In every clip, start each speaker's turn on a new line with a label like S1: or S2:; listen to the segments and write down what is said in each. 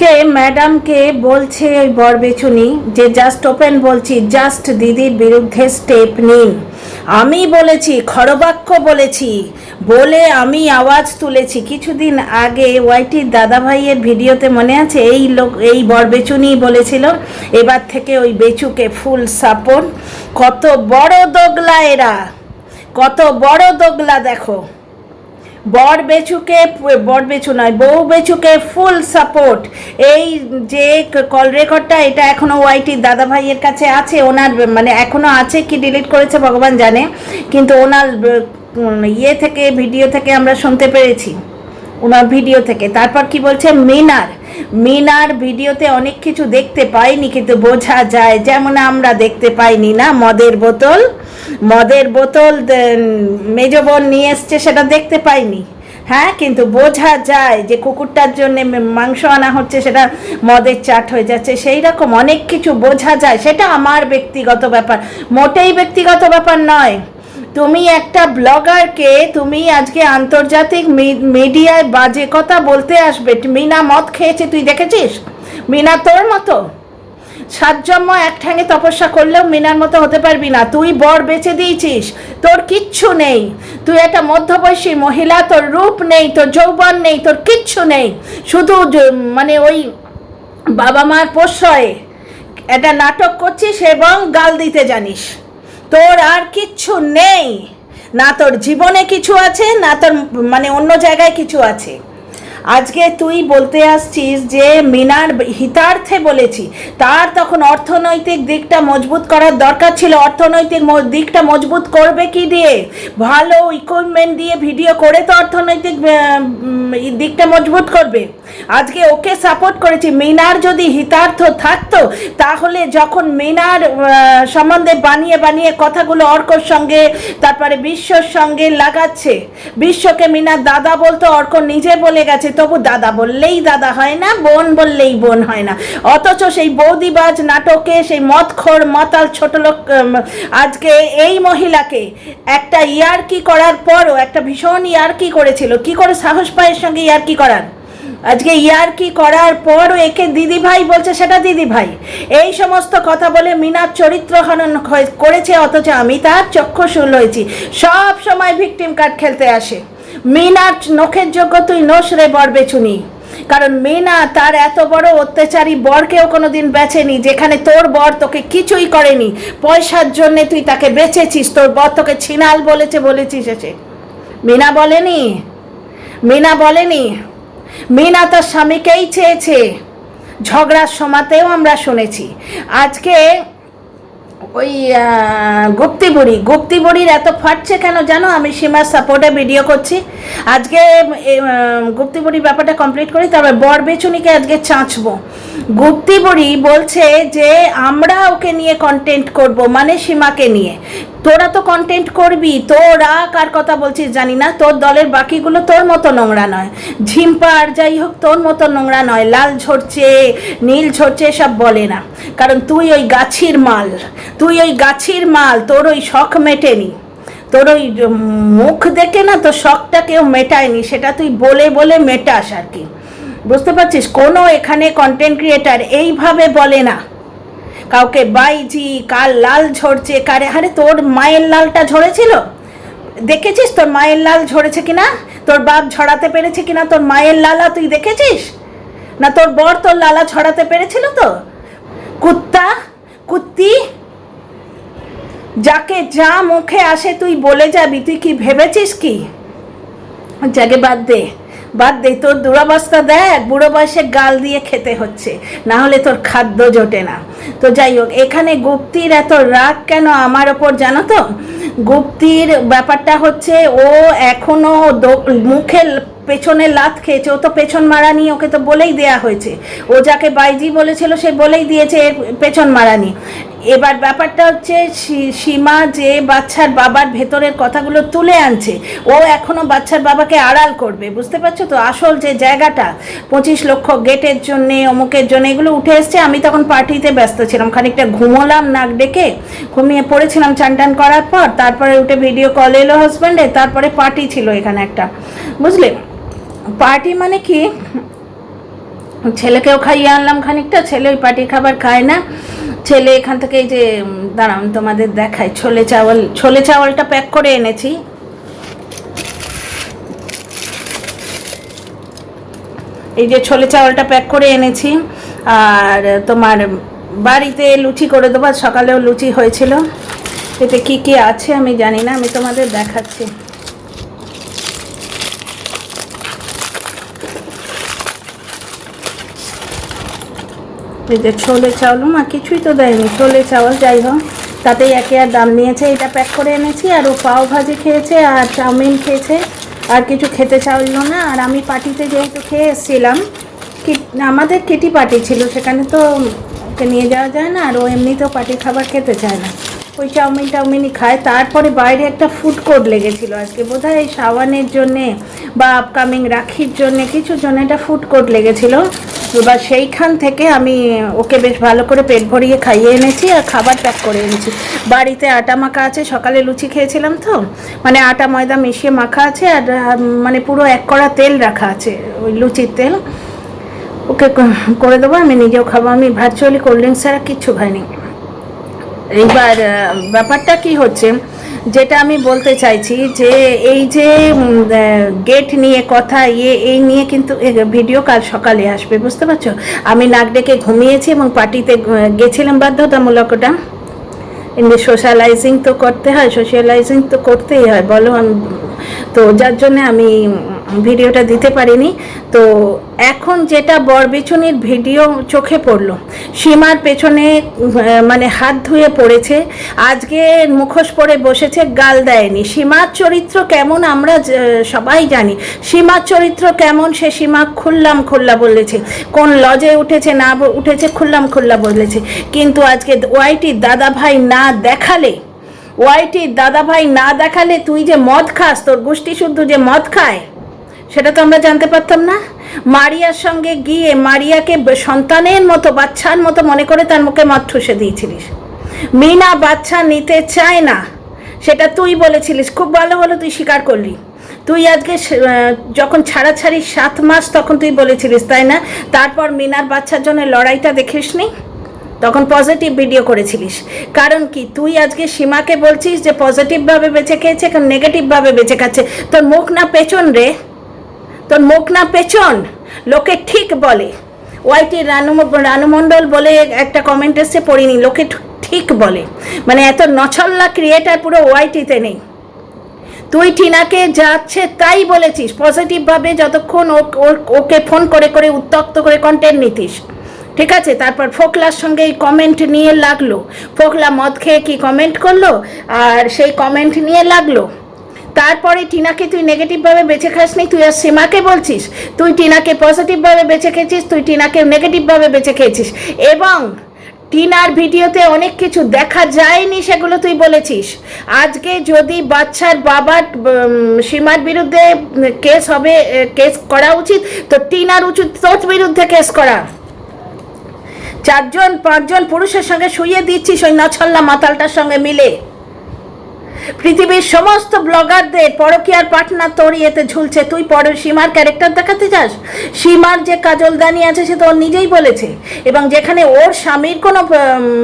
S1: আজকে ম্যাডামকে বলছে ওই বরবেচুনি যে, জাস্ট ওপেন বলছি, জাস্ট দিদির বিরুদ্ধে স্টেপ নিন। আমি বলেছি, খড়বাক্য বলেছি, বলে আমি আওয়াজ তুলেছি। কিছুদিন আগে ওয়াইটির দাদা ভাইয়ের ভিডিওতে মনে আছে, এই লোক, এই বরবেচুনি বলেছিল, এবার থেকে ওই বেচুকে ফুল সাপোর্ট। কত বড় দোগলা এরা, কত বড় দোগলা দেখো। বর বেচুকে, বর বেচু নয়, বউ বেচুকে ফুল সাপোর্ট এই যে কল রেকর্ডটা এটা এখনও ওয়াইটির দাদা ভাইয়ের কাছে আছে, ওনার মানে এখনও আছে কি ডিলিট করেছে ভগবান জানে, কিন্তু ওনার ইয়ে থেকে ভিডিও থেকে আমরা শুনতে পেরেছি। ওনার ভিডিও থেকে। তারপর কি বলছে? মিনার। মিনার ভিডিওতে অনেক কিছু দেখতে পাইনি, কিন্তু বোঝা যায়, যেমন আমরা দেখতে পাইনি না, মদের বোতল। মদের বোতল মেজ বোন নিয়ে এসছে, সেটা দেখতে পাইনি। হ্যাঁ কিন্তু বোঝা যায় যে কুকুরটার জন্য মাংস আনা হচ্ছে, সেটা মদের চাট হয়ে যাচ্ছে, সেই রকম অনেক কিছু বোঝা যায়। সেটা আমার ব্যক্তিগত ব্যাপার। মোটেই ব্যক্তিগত ব্যাপার নয়। তুমি একটা ব্লগারকে তুমি আজকে আন্তর্জাতিক মিডিয়ায় বাজে কথা বলতে আসবে। মিনা মদ খেয়েছে, তুই দেখেছিস? মিনা তোর মতো? সাতজন্ম এক ঠ্যাঙে তপস্যা করলেও মিনার মতো হতে পারবি না। তুই বর বেঁচে দিয়েছিস। তোর কিচ্ছু নেই। তুই একটা মধ্যবয়সী মহিলা, তোর রূপ নেই, তোর যৌবন নেই, তোর কিচ্ছু নেই। শুধু মানে ওই বাবা মার প্রশ্রয়ে একটা নাটক করছিস এবং গাল দিতে জানিস। তোর আর কিচ্ছু নেই। না তোর জীবনে কিছু আছে, না তোর মানে অন্য জায়গায় কিছু আছে। আজকে তুই বলতে আসছিস যে মিনার হিতার্থে বলেছি। তার তখন অর্থনৈতিক দিকটা মজবুত করার দরকার ছিল। অর্থনৈতিক দিকটা মজবুত করবে কি দিয়ে? ভালো ইকুইপমেন্ট দিয়ে ভিডিও করে তো অর্থনৈতিক দিকটা মজবুত করবে। আজকে ওকে সাপোর্ট করেছি। মিনার যদি হিতার্থ থাকতো, তাহলে যখন মিনার সম্বন্ধে বানিয়ে বানিয়ে কথাগুলো অর্কর সঙ্গে, তারপরে বিশ্বর সঙ্গে লাগাচ্ছে। বিশ্বকে মিনার দাদা বলতো, অর্ক নিজে বলে গেছে। তবু দাদা বললেই দাদা হয় না, বোন বললেই বোন হয় না। অথচ সেই বৌদিবাজ নাটকে, সেই মদখোর মাতাল ছোট লোক আজকে এই মহিলাকে একটা ইয়ারকি করার পরও, একটা ভীষণ ইয়ারকি করেছিল। কি করে সাহস পায়ের সঙ্গে ইয়ারকি করার? আজকে ইয়ারকি করার পরও একে দিদি ভাই বলছে, সেটা দিদি ভাই এই সমস্ত কথা বলে মিনার চরিত্র হনন করেছে, অথচ আমি তার চক্ষুশূল হয়েছি। সব সময় ভিকটিম কার্ড খেলতে আসে। মিনার নখের যোগ্য তুই নোস রে বর বেছুনি কারণ মিনা তার এত বড় অত্যাচারী বরকেও কোনোদিন বেচেনি, যেখানে তোর বর তোকে কিছুই করেনি। পয়সার জন্যে তুই তাকে বেচেছিস, তোর বর তোকে ছিনাল বলেছে বলেছিস এসে। মিনা বলেনি? মিনা বলেনি? মিনা তার স্বামীকেই চেয়েছে। ঝগড়ার সমাতেও আমরা শুনেছি। আজকে ওই গুপ্তি বুড়ি গুপ্তি বুড়ির এত ফাটছে কেন জানো? আমি সীমার সাপোর্টে ভিডিও করছি। আজকে এ, গুপ্তি বুড়ির ব্যাপারটা কমপ্লিট করি তারপর বর বেচুনিকে আজকে চাঁচবো। গুপ্তি বুড়ি বলছে যে আমরা ওকে নিয়ে কন্টেন্ট করব মানে সীমাকে নিয়ে। তোরা তো কন্টেন্ট করবি তোরা কার কথা বলছিস জানি না তোর দলের বাকিগুলো তোর মতো নোংরা নয়। ঝিম্পা আর যাই হোক তোর মতো নোংরা নয় লাল ঝরছে নীল ঝরছে সব বলে না। কারণ তুই ওই গাছির মাল তুই ওই গাছির মাল, তোর ওই শখ মেটেনি। তোর ওই মুখ দেখে না তোর শখটা কেউ মেটায়নি, সেটা তুই বলে বলে মেটাস আর কি। বুঝতে পারছিস? কোনো এখানে কন্টেন্ট ক্রিয়েটার এইভাবে বলে না। কাউকে বাইজি, কার লাল ঝরছে, কারে, আরে তোর মায়ের লালটা ঝরেছিল? দেখেছিস তোর মায়ের লাল ঝরেছে কিনা? তোর বাপ ঝরাতে পেরেছে কিনা তোর মায়ের লালা তুই দেখেছিস? না তোর বর তোর লালা ছড়াতে পেরেছিল তো? কুত্তা, কুত্তি যাকে যা মুখে আসে তুই বলে যাবি, তুই কি ভেবেছিস কি? যাকে বাদ দে বাদ দে, তোর দুরবস্থা দেখ, বুড়ো বয়সে গাল দিয়ে খেতে হচ্ছে, না হলে তোর খাদ্য জোটে না। তো যাই হোক, এখানে গুপ্তির এত রাগ কেন আমার ওপর জানো তো? গুপ্তির ব্যাপারটা হচ্ছে, ও এখনও দো- মুখে পেছনে লাত খেয়েছে, ও তো পেছন মারানি ওকে তো বলেই দেয়া হয়েছে। ও যাকে বাইজি বলেছিল, সে বলেই দিয়েছে পেছন মারানি এবার ব্যাপারটা হচ্ছে সীমা যে বাচ্চার বাবার ভেতরের কথাগুলো তুলে আনছে, ও এখনও বাচ্চার বাবাকে আড়াল করবে, বুঝতে পারছ তো? আসল যে জায়গাটা, পঁচিশ লক্ষ গেটের জন্য, অমুকের জন্য, এগুলো উঠে এসছে, আমি তখন পার্টিতে ব্যস্ত ছিলাম, খানিকটা ঘুমোলাম নাক ডেকে, ঘুমিয়ে পড়েছিলাম চান টান করার পর, তারপরে উঠে ভিডিও কল এলো হাজব্যান্ডে তারপরে পার্টি ছিল এখানে একটা, বুঝলে? পার্টি মানে কি? ছেলেকেও খাইয়ে আনলাম খানিকটা ছেলে ওই পাটি খাবার খায় না ছেলে, এখান থেকে এই যে দাঁড়ান তোমাদের দেখাই। ছোলে চাওয়াল, ছোলে চাওয়ালটা প্যাক করে এনেছি। এই যে ছোলে চাওয়ালটা প্যাক করে এনেছি। আর তোমার বাড়িতে লুচি করে দেবো। সকালেও লুচি হয়েছিল। এতে কি কি আছে আমি জানি না, আমি তোমাদের দেখাচ্ছি। এই যে ছোলে চাউল মা কিছুই তো দেয়নি, ছোলে চাউল, যাই হোক। তাতেই একে আর দাম নিয়েছে, এটা প্যাক করে এনেছি, আর ও পাও ভাজি খেয়েছে, আর চাউমিন খেয়েছে, আর কিছু খেতে চাইল না। আর আমি পার্টিতে যেহেতু খেয়ে এসেছিলাম আমাদের কেটি পার্টি ছিল, সেখানে তো ওকে নিয়ে যাওয়া যায় না, আর ও এমনিতেও পার্টি খাবার খেতে চায় না। ওই চাউমিন টাউমিনই খায় তারপরে বাইরে একটা ফুড কোর্ট লেগেছিল আজকে। বোধহয় এই সাওয়ানের জন্যে বা আপকামিং রাখির জন্যে কিছুর জন্য একটা ফুড কোর্ট লেগেছিল। এবার সেইখান থেকে আমি ওকে বেশ ভালো করে পেট ভরিয়ে খাইয়ে এনেছি আর খাবার প্যাক করে এনেছি। বাড়িতে আটা মাখা আছে, সকালে লুচি খেয়েছিলাম তো। মানে আটা, ময়দা মিশিয়ে মাখা আছে আর মানে পুরো এক কড়া তেল রাখা আছে, ওই লুচির তেল। ওকে করে দেবো, আমি নিজেও খাব। আমি ভার্চুয়ালি কোল্ড ড্রিঙ্কস ছাড়া কিচ্ছু খাইনি। এইবার ব্যাপারটা কি হচ্ছে, যেটা আমি বলতে চাইছি যে এই যে গেট নিয়ে কথা ইয়ে এই নিয়ে কিন্তু ভিডিও কাল সকালে আসবে, বুঝতে পারছ? আমি নাক ডেকে ঘুমিয়েছি এবং পার্টিতে গেছিলাম বাধ্যতামূলক ওটা। এমনি সোশ্যালাইজিং তো করতে হয় সোশ্যালাইজিং তো করতেই হয়, বলো আমি- তো যার জন্যে আমি ভিডিওটা দিতে পারিনি। তো এখন যেটা বরবিছুনির ভিডিও চোখে পড়ল, সীমার পেছনে মানে হাত ধুয়ে পড়েছে, আজকে মুখোশ পরে বসেছে, গাল দেয়নি। সীমার চরিত্র কেমন আমরা সবাই জানি। সীমার চরিত্র কেমন সে সীমা খুললাম খুল্লা বলেছে। কোন লজে উঠেছে না উঠেছে খুললাম খুল্লা বলেছে। কিন্তু আজকে ওয়াইটির দাদা ভাই না দেখালে ওয়াইটির দাদা ভাই না দেখালে তুই যে মদ খাস, তোর গোষ্ঠী শুদ্ধ যে মদ খায় সেটা তো আমরা জানতে পারতাম না। মারিয়ার সঙ্গে গিয়ে মারিয়াকে সন্তানের মতো, বাচ্চার মতো মনে করে তার মুখে মদ ঠুসে দিয়েছিলিস। মিনা বাচ্চা নিতে চায় না, সেটা তুই বলেছিলিস। খুব ভালো হলো তুই স্বীকার করলি। তুই আজকে যখন ছাড়াছাড়ি সাত মাস তখন তুই বলেছিলিস, তাই না? তারপর মিনার বাচ্চার জন্য লড়াইটা দেখিসনি? তখন পজিটিভ ভিডিও করেছিলিস। কারণ কি? তুই আজকে সীমাকে বলছিস যে পজিটিভভাবে বেঁচে খেয়েছে, এখন নেগেটিভভাবে বেঁচে খাচ্ছে। তোর মুখ না পেছন রে। তোর মুখ না পেছন? লোকে ঠিক বলে। ওয়াইটি রানু রানুমণ্ডল বলে একটা কমেন্ট এসছে, পড়িনি। লোকে ঠিক বলে। মানে এত নছল্লা ক্রিয়েটার পুরো ওয়াইটিতে নেই। তুই টিনাকে যাচ্ছে তাই বলেছিস। পজিটিভভাবে যতক্ষণ ওকে ফোন করে করে উত্তক্ত করে কন্টেন্ট নিতিস। ঠিক আছে? তারপর ফোকলার সঙ্গে এই কমেন্ট নিয়ে লাগল। ফোকলা মদ খেয়ে কি কমেন্ট করল? আর সেই কমেন্ট নিয়ে লাগল। তারপরে টিনাকে তুই নেগেটিভভাবে বেঁচে খাসনি? তুই আর সীমাকে বলছিস? তুই টিনাকে পজিটিভভাবে বেছে খেয়েছিস? তুই টিনাকে নেগেটিভভাবে বেছে খেয়েছিস। এবং টিনার ভিডিওতে অনেক কিছু দেখা যায়নি সেগুলো তুই বলেছিস। আজকে যদি বাচ্চার বাবার সীমার বিরুদ্ধে কেস হবে কেস করা উচিত, তো টিনার উচিত তোর বিরুদ্ধে কেস করা। চারজন, পাঁচজন পুরুষের সঙ্গে শুয়ে দিচ্ছিস ওই নছল্লা মাতালটার সঙ্গে মিলে। পৃথিবীর সমস্ত ব্লগারদের পরকীয়ার পার্টনার তোর ইয়েতে ঝুলছে। তুই পরের সীমার ক্যারেক্টার দেখাতে চাস? সীমার যে কাজলদানি আছে, সে তো ও নিজেই বলেছে। এবং যেখানে ওর স্বামীর কোনো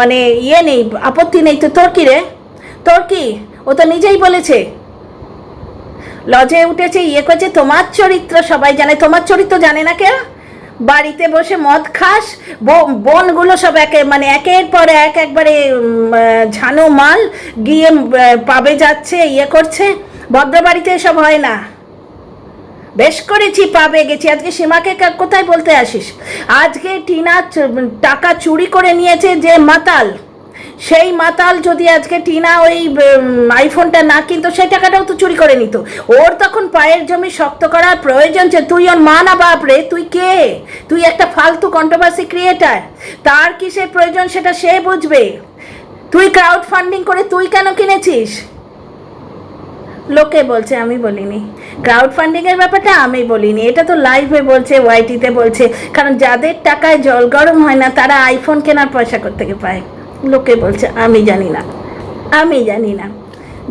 S1: মানে ইয়ে নেই, আপত্তি নেই, তো তোর কি রে? তোর কি? ও তো নিজেই বলেছে। লজে উঠেছে ইয়ে করছে, তোমার চরিত্র সবাই জানে। তোমার চরিত্র জানে না কেউ বাড়িতে বসে মদ খাস বনগুলো সব একে মানে একের পর এক একবারে ঝানো মাল গিয়ে পাবে যাচ্ছে ইয়ে করছে। ভদ্র বাড়িতে এসব হয় না। বেশ করেছি, পাবে গেছি। আজকে সীমাকে কোথায় বলতে আসিস? আজকে টিনা টাকা চুরি করে নিয়েছে যে মাতাল। সেই মাতাল যদি আজকে টিনা ওই আইফোনটা না কিনতো, সেই টাকাটাও তো চুরি করে নিত। ওর তখন পায়ের জমি শক্ত করার প্রয়োজন যে, তুই ওর মা না বাপ রে? তুই কে? তুই একটা ফালতু কন্ট্রোভার্সি ক্রিয়েটার তার কিসের প্রয়োজন সেটা সে বুঝবে। তুই ক্রাউড ফান্ডিং করে তুই কেন কিনেছিস? লোকে বলছে, আমি বলিনি। ক্রাউড ফান্ডিং এর ব্যাপারটা আমি বলিনি। এটা তো লাইভে বলছে ওয়াইটিতে বলছে। কারণ যাদের টাকায় জল গরম হয় না, তারা আইফোন কেনার পয়সা থেকে পায়? লোকে বলছে, আমি জানি না। আমি জানি না।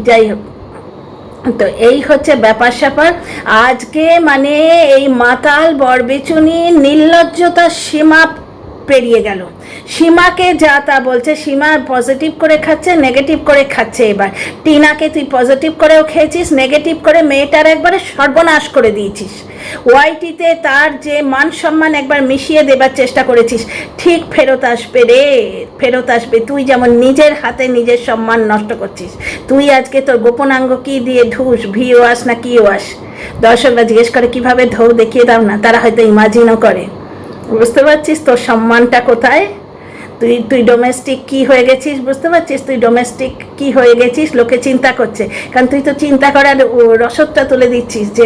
S1: যাই হোক। তো এই হচ্ছে ব্যাপার স্যাপার। আজকে মানে এই মাতাল বরবেচুনি নির্লজ্জতার সীমা পেরিয়ে গেল। সীমাকে যা তা বলছে, সীমা পজিটিভ করে খাচ্ছে নেগেটিভ করে খাচ্ছে এবার। টিনাকে তুই পজিটিভ করেও খেয়েছিস নেগেটিভ করে মেয়েটার একবারে সর্বনাশ করে দিয়েছিস। ওয়াইটিতে তার যে মান সম্মান একবার মিশিয়ে দেবার চেষ্টা করেছিস, ঠিক ফেরত আসবে রে, ফেরত আসবে। তুই যেমন নিজের হাতে নিজের সম্মান নষ্ট করছিস, তুই আজকে তোর গোপনাঙ্গ কি দিয়ে ধুস ভি ওয়াস না কি ওয়াস দর্শকরা জিজ্ঞেস করে, কীভাবে ঢৌ দেখিয়ে দাও না? তারা হয়তো ইমাজিনও করে। বুঝতে পারছিস তোর সম্মানটা কোথায়? তুই তুই ডোমেস্টিক কি হয়ে গেছিস বুঝতে পারছিস? তুই ডোমেস্টিক কি হয়ে গেছিস? লোকে চিন্তা করছে। কারণ তুই তো চিন্তা করার রসদটা তুলে দিচ্ছিস যে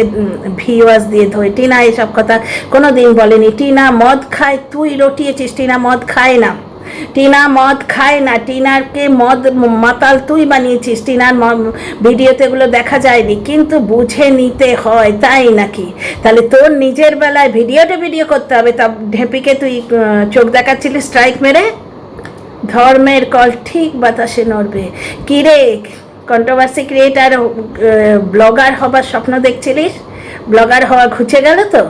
S1: ভিওয়াস দিয়ে ধোয় টিনা এসব কথা কোনো দিন বলেনি। টিনা মদ খায়, তুই রটিয়েছিস। টিনা মদ খায় না। টিনা মদ খায় না, টিনারকে মদ মাতাল তুই বানিয়েছিস। টিনার ভিডিওতে এগুলো দেখা যায়নি, কিন্তু বুঝে নিতে হয়, তাই নাকি? তাহলে তোর নিজের বেলায় ভিডিওটা ভিডিও করতে হবে। তা ঢেপিকে তুই চোখ দেখাচ্ছিলি স্ট্রাইক মেরে? ধর্মের কল ঠিক বাতাসে নড়বে। কিরে কন্ট্রোভার্সি ক্রিয়েটার ব্লগার হবার স্বপ্ন দেখছিলিস? ব্লগার হওয়া ঘুচে গেল তো?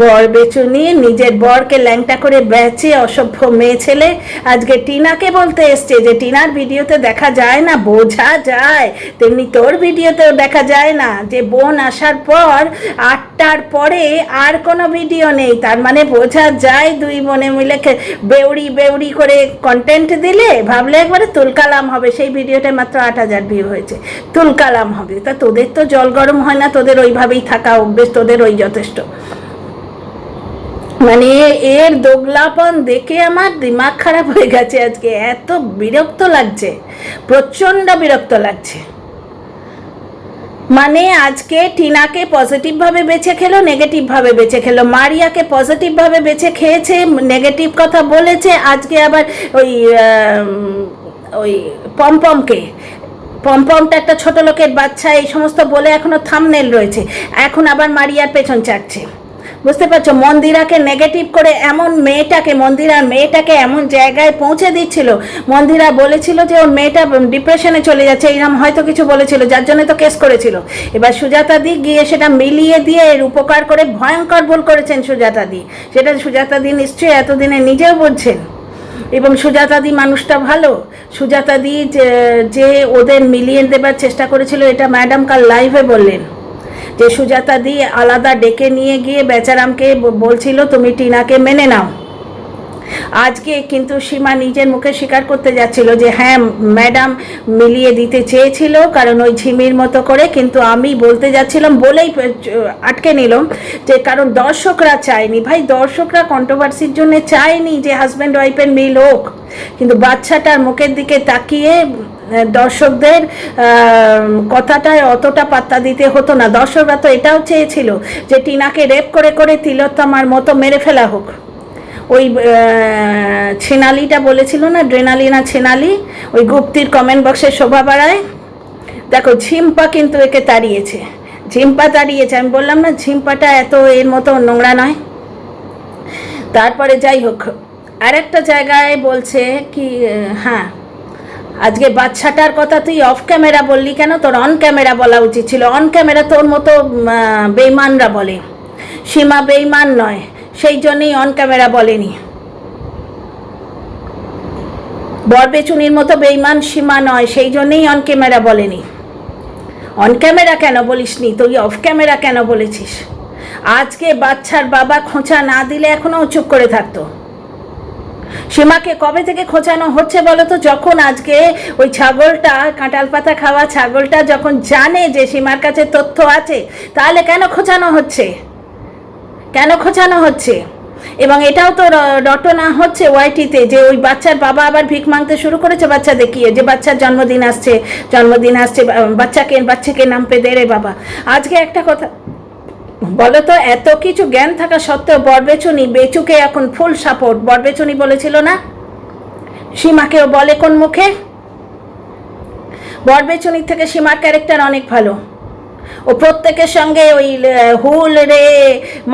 S1: বর বেচুনি নিজের বরকে ল্যাংটা করে বেচে অসভ্য মেয়ে ছেলে। আজকে টিনাকে বলতে এসছে যে, টিনার ভিডিওতে দেখা যায় না, বোঝা যায়। তেমনি তোর ভিডিওতেও দেখা যায় না যে, বোন আসার পর আটটার পরে আর কোনো ভিডিও নেই। তার মানে বোঝা যায় দুই বোনে মিলে বেউড়ি বেউড়ি করে কন্টেন্ট দিলে। ভাবলে একবারে তুলকালাম হবে। সেই ভিডিওটা মাত্র আট হাজার ভিউ হয়েছে। তুলকালাম হবে। তা তোদের তো জল গরম হয় না, তোদের ওইভাবেই থাকা অভ্যেস, তোদের ওই যথেষ্ট। মানে এর দোগলাপন দেখে আমার দিমাগ খারাপ হয়ে গেছে আজকে। এত বিরক্ত লাগছে, প্রচণ্ড বিরক্ত লাগছে। মানে আজকে টিনাকে পজিটিভভাবে বেছে খেলো নেগেটিভভাবে বেছে খেলো। মারিয়াকে পজিটিভভাবে বেছে খেয়েছে নেগেটিভ কথা বলেছে, আজকে আবার ওই ওই পমপমকে। পমপমটা একটা ছোট লোকের বাচ্চা, এই সমস্ত বলে এখনও থামনেল রয়েছে। এখন আবার মারিয়ার পেছন চাটছে। বুঝতে পারছ? মন্দিরাকে নেগেটিভ করে এমন মেয়েটাকে, মন্দিরার মেয়েটাকে এমন জায়গায় পৌঁছে দিচ্ছিল। মন্দিরা বলেছিল যে ওর মেয়েটা ডিপ্রেশনে চলে যাচ্ছে এইরকম হয়তো কিছু বলেছিল, যার জন্য তো কেস করেছিল। এবার সুজাতা দি গিয়ে সেটা মিলিয়ে দিয়ে এর উপকার করে ভয়ঙ্কর ভুল করেছেন সুজাতা দি। সেটা সুজাতা দি নিশ্চয়ই এতদিনে নিজেও বুঝছেন। এবং সুজাতাদি মানুষটা ভালো। সুজাতাদি যে ওদের মিলিয়ে দেবার চেষ্টা করেছিল, এটা ম্যাডাম কাল লাইভে বললেন। যে সুজাতাদি আলাদা ডেকে নিয়ে গিয়ে বেচারামকে বলছিল, তুমি টিনাকে মেনে নাও। আজকে কিন্তু সীমা নিজের মুখে স্বীকার করতে যাচ্ছিল যে হ্যাঁ ম্যাডাম মিলিয়ে দিতে চেয়েছিল, কারণ ওই ঝিমির মতো করে, কিন্তু আমি বলতে যাচ্ছিলাম, বলেই আটকে নিলাম যে, কারণ দর্শকরা চায়নি। ভাই, দর্শকরা কন্ট্রোভার্সির জন্য চায়নি যে হাজব্যান্ড ওয়াইফের মিল হোক, কিন্তু বাচ্চাটার মুখের দিকে তাকিয়ে দর্শকদের কথাটায় অতটা পাত্তা দিতে হতো না। দর্শকরা তো এটাও চেয়েছিল যে টিনাকে রেপ করে করে তিলোত্তমার মতো মেরে ফেলা হোক। ওই ছেনালিটা বলেছিল না ড্রেনালি না ছেনালি? ওই গুপ্তির কমেন্ট বক্সে শোভা বাড়ায় দেখো, ঝিম্পা কিন্তু একে তাড়িয়েছে। ঝিম্পা তাড়িয়েছে। আমি বললাম না, ঝিম্পাটা এত এর মতো নোংরা নয়। তারপরে যাই হোক আর একটা জায়গায় বলছে কি হ্যাঁ আজকে বাচ্চাটার কথা তুই অফ ক্যামেরা বললি কেন? তোর অন ক্যামেরা বলা উচিত ছিল। অন ক্যামেরা তোর মতো বেইমানরা বলে। সীমা বেইমান নয়, সেই জন্যই অন ক্যামেরা বলেনি। বরবেচুনির মতো বেইমান সীমা নয়, সেই জন্যই অন ক্যামেরা বলেনি। অন ক্যামেরা কেন বলিসনি? তুই অফ ক্যামেরা কেন বলেছিস? আজকে বাচ্চার বাবা খোঁচা না দিলে এখনও ও চুপ করে থাকতো। সীমাকে কবে থেকে খোঁচানো হচ্ছে বলো তো? যখন আজকে ওই ছাগলটা কাঁটাল পাতা খাওয়া ছাগলটা যখন জানে যে সীমার কাছে তথ্য আছে, তাহলে কেন খোঁচানো হচ্ছে? কেন খোঁচানো হচ্ছে? এবং এটাও তো রটনা হচ্ছে ওয়াইটিতে যে ওই বাচ্চার বাবা আবার ভিক মাংতে শুরু করেছে বাচ্চা দেখিয়ে, যে বাচ্চার জন্মদিন আসছে জন্মদিন আসছে বাচ্চাকে বাচ্চাকে নাম পে দে রে বাবা। আজকে একটা কথা বলো তো এত কিছু জ্ঞান থাকা সত্ত্বেও বরবেচনি বেচুকে এখন ফুল সাপোর্ট। বরবেচনি বলেছিল না? সীমাকেও বলে কোন মুখে? বরবেচনির থেকে সীমার ক্যারেক্টার অনেক ভালো। ও প্রত্যেকের সঙ্গে ওই হুল রে,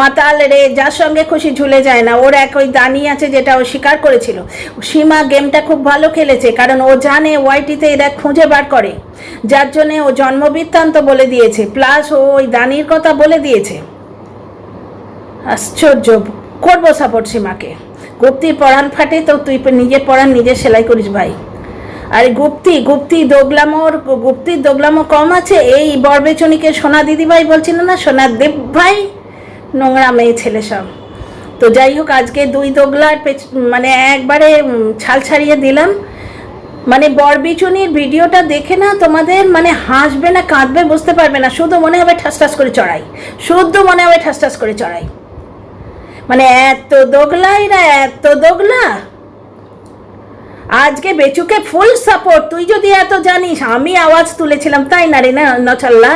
S1: মাতাল রে, যার সঙ্গে খুশি ঝুলে যায় না। ওর এক ওই দানি আছে যেটা ও স্বীকার করেছিল। সীমা গেমটা খুব ভালো খেলেছে, কারণ ও জানে ওয়াইটিতে এরা খুঁজে বার করে। যার জন্যে ও জন্মবৃত্তান্ত বলে দিয়েছে প্লাস ও ওই দানির কথা বলে দিয়েছে। আশ্চর্য, করব সাপোর্ট সীমাকে। গুপ্তির পড়ান ফাটে তো তুই নিজের পড়ান নিজে সেলাই করিস ভাই। আরে গুপ্তি গুপ্তি দোগলামোর গুপ্তির দোগলামো কম আছে। এই বরবেচনিকে সোনা দিদিভাই বলছিল না, সোনা দেব ভাই নোংরা মেয়ে ছেলে সব। তো যাই হোক, আজকে দুই দোগলার মানে একবারে ছাল ছাড়িয়ে দিলাম। মানে বরবিচুনির ভিডিওটা দেখে না তোমাদের মানে হাসবে না কাঁদবে বুঝতে পারবে না। শুধু মনে হবে ঠাস ঠাস করে চড়াই। শুধু মনে হবে ঠাস ঠাস করে চড়াই। মানে এত দোগলা এরা এত দোগলা। আজকে বেচুকে ফুল সাপোর্ট তুই যদি এত জানিস, আমি আওয়াজ তুলেছিলাম, তাই না রে না নচল্লা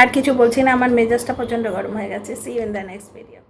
S1: আর কিছু বলছি না, আমার মেজাজটা প্রচণ্ড গরম হয়ে গেছে। See in the next video